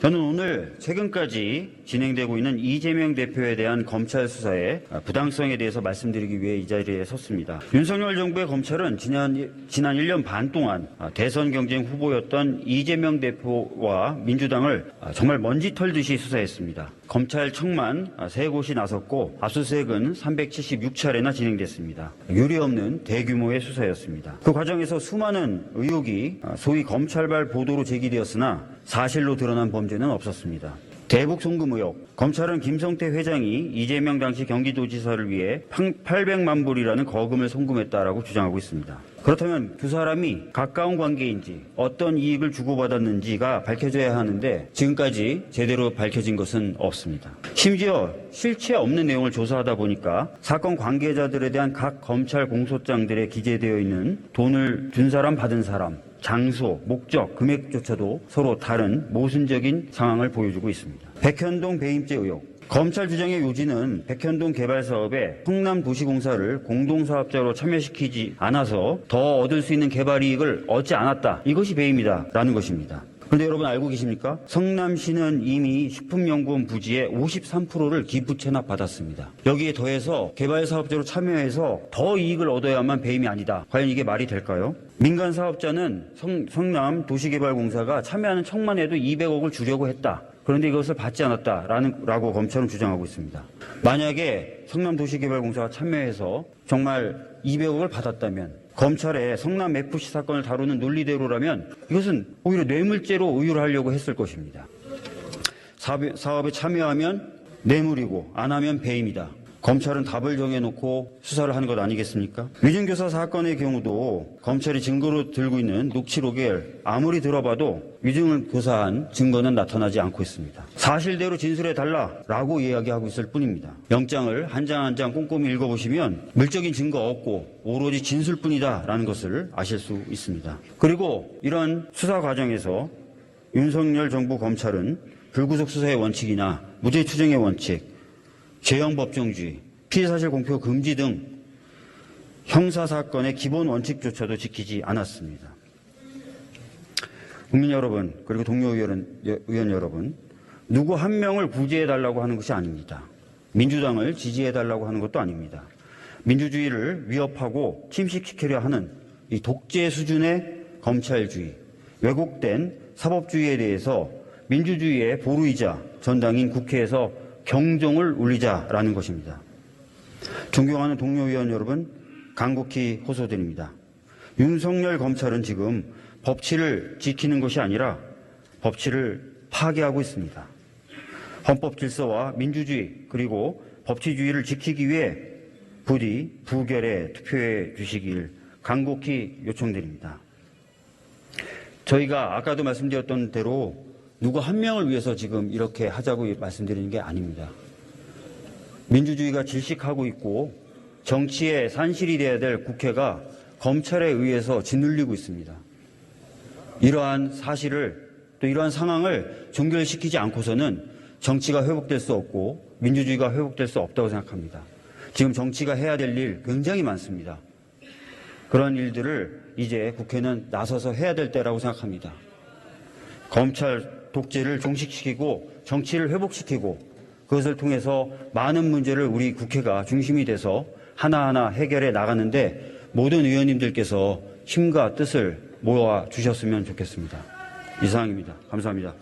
저는 오늘 최근까지 진행되고 있는 이재명 대표에 대한 검찰 수사의 부당성에 대해서 말씀드리기 위해 이 자리에 섰습니다. 윤석열 정부의 검찰은 지난, 지난 1년 반 동안 대선 경쟁 후보였던 이재명 대표와 민주당을 정말 먼지 털듯이 수사했습니다. 검찰청만 세 곳이 나섰고 압수수색은 376차례나 진행됐습니다. 유례없는 대규모의 수사였습니다. 그 과정에서 수많은 의혹이 소위 검찰발 보도로 제기되었으나 사실로 드러난 범죄 는 없었습니다. 대북 송금 의혹. 검찰은 김성태 회장이 이재명 당시 경기도지사를 위해 800만 불이라는 거금을 송금했다라고 주장하고 있습니다. 그렇다면 두 사람이 가까운 관계인지 어떤 이익을 주고받았는지가 밝혀져야 하는데 지금까지 제대로 밝혀진 것은 없습니다. 심지어 실체 없는 내용을 조사하다 보니까 사건 관계자들에 대한 각 검찰 공소장들에 기재되어 있는 돈을 준 사람 받은 사람 장소, 목적, 금액조차도 서로 다른 모순적인 상황을 보여주고 있습니다. 백현동 배임죄 의혹. 검찰 주장의 요지는 백현동 개발 사업에 성남도시공사를 공동사업자로 참여시키지 않아서 더 얻을 수 있는 개발 이익을 얻지 않았다. 이것이 배임이다라는 것입니다. 그런데 여러분 알고 계십니까? 성남시는 이미 식품연구원 부지의 53%를 기부 체납 받았습니다. 여기에 더해서 개발 사업자로 참여해서 더 이익을 얻어야만 배임이 아니다. 과연 이게 말이 될까요? 민간 사업자는 성, 성남 도시개발공사가 참여하는 척만 해도 200억을 주려고 했다. 그런데 이것을 받지 않았다라는 라고 검찰은 주장하고 있습니다. 만약에 성남도시개발공사가 참여해서 정말 200억을 받았다면 검찰의 성남 FC 사건을 다루는 논리대로라면 이것은 오히려 뇌물죄로 의율하려고 했을 것입니다. 사업에 참여하면 뇌물이고 안 하면 배임이다. 검찰은 답을 정해놓고 수사를 하는 것 아니겠습니까? 위증교사 사건의 경우도 검찰이 증거로 들고 있는 녹취록에 아무리 들어봐도 위증을 교사한 증거는 나타나지 않고 있습니다. 사실대로 진술해달라라고 이야기하고 있을 뿐입니다. 영장을 한 장 한 장 꼼꼼히 읽어보시면 물적인 증거 없고 오로지 진술뿐이다라는 것을 아실 수 있습니다. 그리고 이런 수사 과정에서 윤석열 정부 검찰은 불구속 수사의 원칙이나 무죄 추정의 원칙, 재형 법정주의, 피해사실 공표 금지 등 형사사건의 기본 원칙조차도 지키지 않았습니다. 국민 여러분, 그리고 동료 의원, 의원 여러분, 누구 한 명을 구제해달라고 하는 것이 아닙니다. 민주당을 지지해달라고 하는 것도 아닙니다. 민주주의를 위협하고 침식시키려 하는 이 독재 수준의 검찰주의, 왜곡된 사법주의에 대해서 민주주의의 보루이자 전당인 국회에서 경종을 울리자라는 것입니다. 존경하는 동료 의원 여러분, 간곡히 호소드립니다. 윤석열 검찰은 지금 법치를 지키는 것이 아니라 법치를 파괴하고 있습니다. 헌법 질서와 민주주의 그리고 법치주의를 지키기 위해 부디 부결에 투표해 주시길 간곡히 요청드립니다. 저희가 아까도 말씀드렸던 대로 누구 한 명을 위해서 지금 이렇게 하자고 말씀드리는 게 아닙니다. 민주주의가 질식하고 있고 정치의 산실이 돼야 될 국회가 검찰에 의해서 짓눌리고 있습니다. 이러한 사실을 또 이러한 상황을 종결시키지 않고서는 정치가 회복될 수 없고 민주주의가 회복될 수 없다고 생각합니다. 지금 정치가 해야 될 일 굉장히 많습니다. 그런 일들을 이제 국회는 나서서 해야 될 때라고 생각합니다. 검찰 독재를 종식시키고 정치를 회복시키고 그것을 통해서 많은 문제를 우리 국회가 중심이 돼서 하나하나 해결해 나가는데 모든 의원님들께서 힘과 뜻을 모아 주셨으면 좋겠습니다. 이상입니다. 감사합니다.